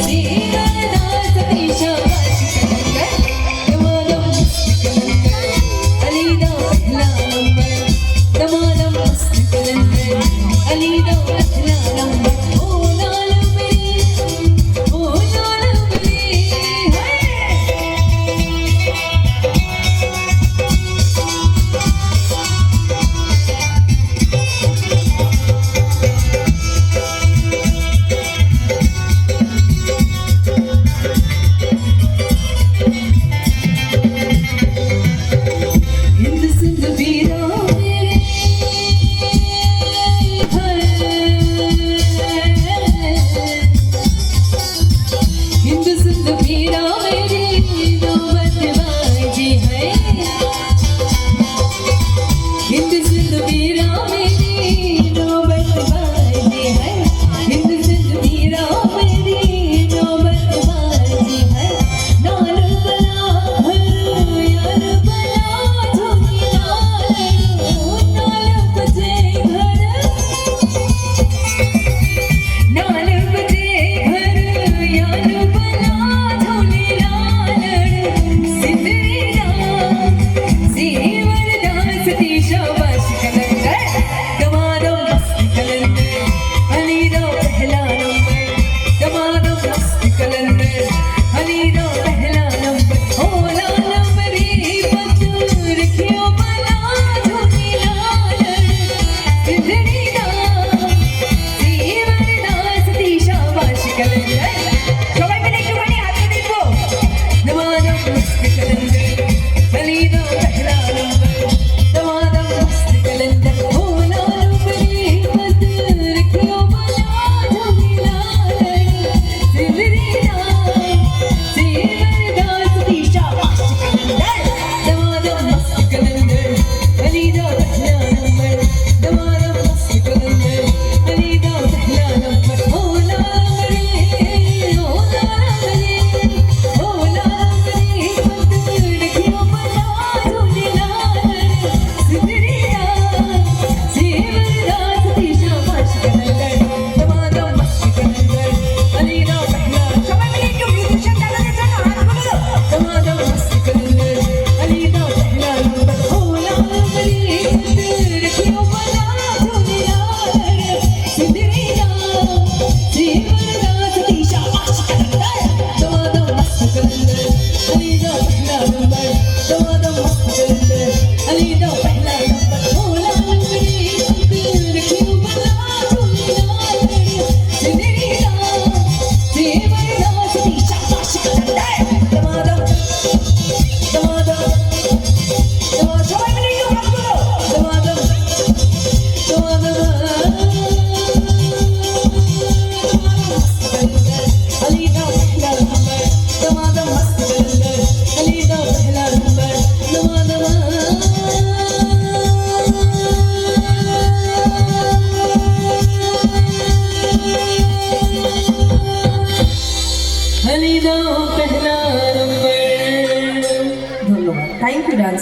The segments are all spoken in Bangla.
Ali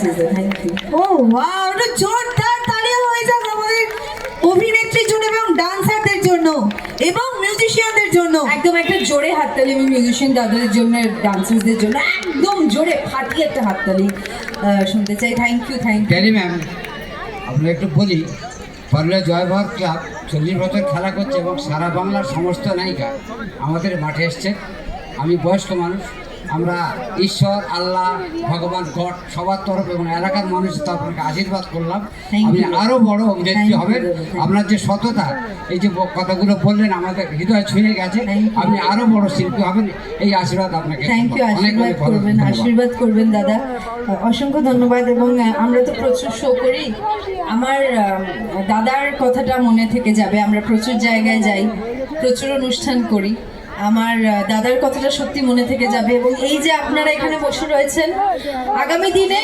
thank you dances thank you oh wow এটা জোরদার তালিয়া হয়ে যাক আমাদের অভিনেত্রীর জন্য এবং ডান্সারদের জন্য এবং মিউজিশিয়ানদের জন্য। একদম একটা জোরে হাততালি আমি মিউজিশিয়ান দাদাদের জন্য একদম জোরে ফাটিয়ে একটা হাততালি শুনতে চাই। Thank you thank you ma'am একটু বলি ক্লাব চল্লিশ বছর খেলা করছে এবং সারা বাংলার সমস্ত নায়িকা আমাদের মাঠে এসছে। আমি বয়স্ক মানুষ আমরা ঈশ্বর আল্লাহ ভগবান গড সবার তরফ এবং এলাকার মানুষের তরফ থেকে আশীর্বাদ করলাম। আপনি আরও বড় অভিনেত্রী হবেন. আপনার যে সততা এই যে কথাগুলো বললেন আমাদের হৃদয় ছুঁয়ে গেছে। আপনি আরও বড় শিল্পী হবেন এই আশীর্বাদ আপনাকে থ্যাংক ইউ আশীর্বাদ করবেন আশীর্বাদ করবেন দাদা। অসংখ্য ধন্যবাদ এবং আমরা তো প্রচুর শো করি। আমার দাদার কথাটা মনে থেকে যাবে। আমরা প্রচুর জায়গায় যাই প্রচুর অনুষ্ঠান করি। আমার দাদার কথাটা সত্যি মনে থেকে যাবে। এবং এই যে আপনারা এখানে বসে রয়েছেন, আগামী দিনে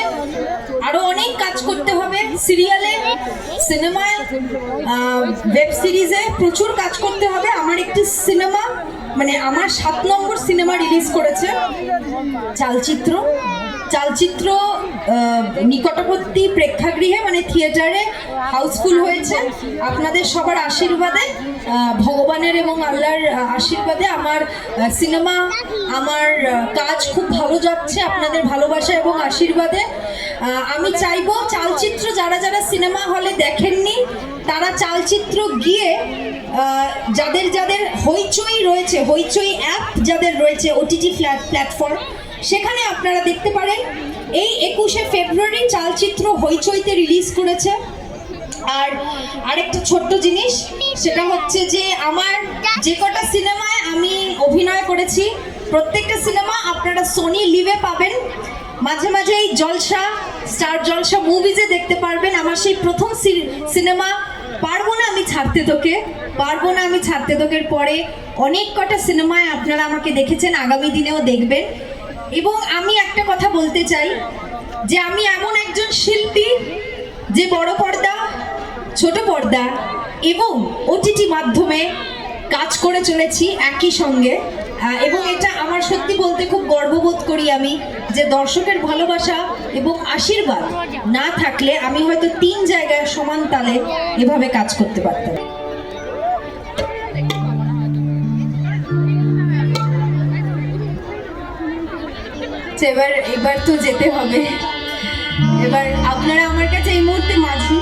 আরও অনেক কাজ করতে হবে সিরিয়ালে, সিনেমায় ওয়েব সিরিজে প্রচুর কাজ করতে হবে। আমার একটি সিনেমা মানে আমার সাত নম্বর সিনেমা রিলিজ করেছে, চালচিত্র। চালচিত্র নিকটবর্তী প্রেক্ষাগৃহে মানে থিয়েটারে হাউসফুল হয়েছে। আপনাদের সবার আশীর্বাদে ভগবানের এবং আল্লাহর আশীর্বাদে আমার সিনেমা, আমার কাজ খুব ভালো যাচ্ছে, আপনাদের ভালোবাসা এবং আশীর্বাদে। আমি চাইব চালচিত্র যারা যারা সিনেমা হলে দেখেননি, তারা চালচিত্র গিয়ে যাদের যাদের হইচই রয়েছে, হইচই অ্যাপ যাদের রয়েছে, ওটিটি প্ল্যাটফর্ম সেখানে আপনারা দেখতে পারেন, এই একুশে ফেব্রুয়ারি চালচিত্র হইচইতে রিলিজ করেছে। আর আরেকটা ছোট্ট জিনিস, সেটা হচ্ছে যে আমার যে কটা সিনেমায় আমি অভিনয় করেছি, প্রত্যেকটা সিনেমা আপনারা সোনি লিভে পাবেন। মাঝে মাঝে এই জলসা স্টার জলসা মুভিজে দেখতে পারবেন। আমার সেই প্রথম সিনেমা, পারব না আমি ছাড়তে তোকে, পারব না আমি ছাড়তে তোকের পরে অনেক কটা সিনেমায় আপনারা আমাকে দেখেছেন, আগামী দিনেও দেখবেন। এবং আমি একটা কথা বলতে চাই যে আমি এমন একজন শিল্পী যে বড় পর্দা, ছোট পর্দা এবং ওটিটি মাধ্যমে কাজ করে চলেছি একই সঙ্গে। এবং এটা আমার সত্যি বলতে খুব গর্ববোধ করি আমি যে দর্শকের ভালোবাসা এবং আশীর্বাদ না থাকলে আমি হয়তো তিন জায়গায় সমান তালে এভাবে কাজ করতে পারতাম। তো এবার এবার তো যেতে হবে। এবার আপনারা আমার কাছে এই মুহূর্তে মাঝি।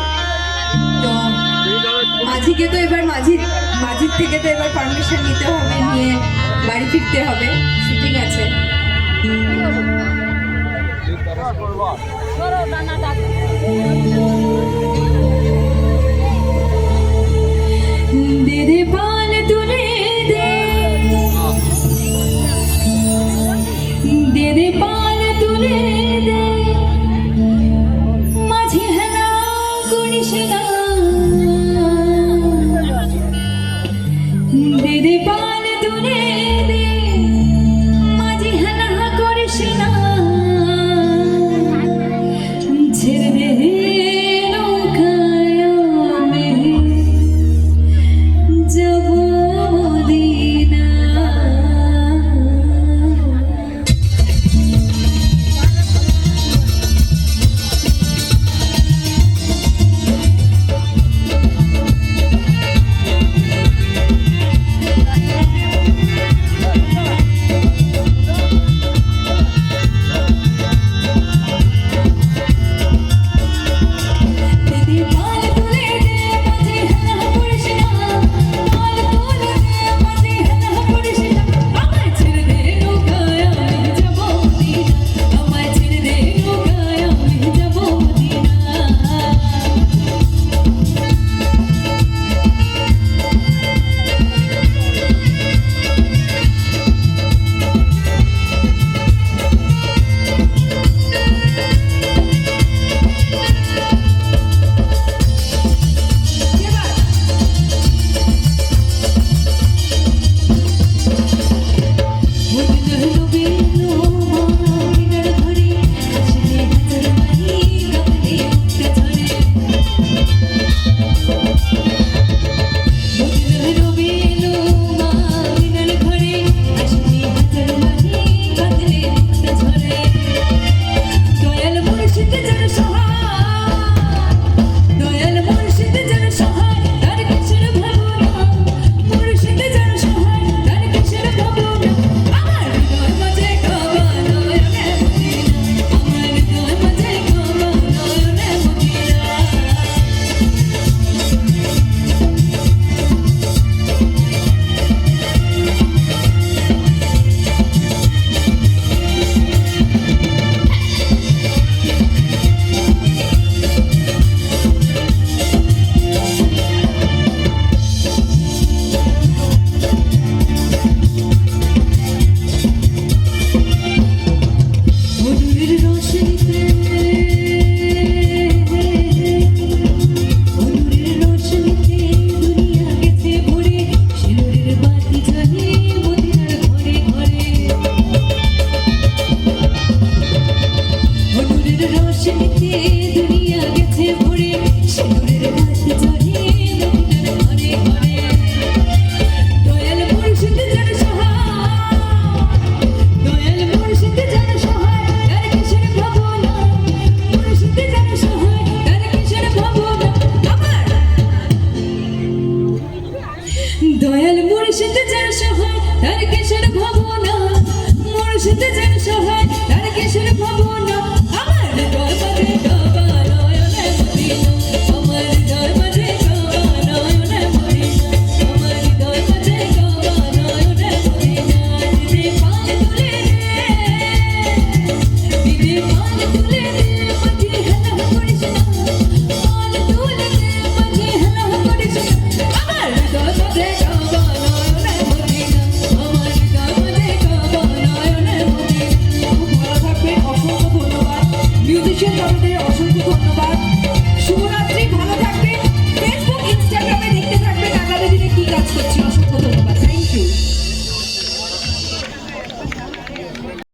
তো মাঝিকে তো এবার মাঝি মাঝির থেকে তো এবার পারমিশন নিতে হবে, নিয়ে বাড়ি ফিরতে হবে। শুটিং আছে। দে দে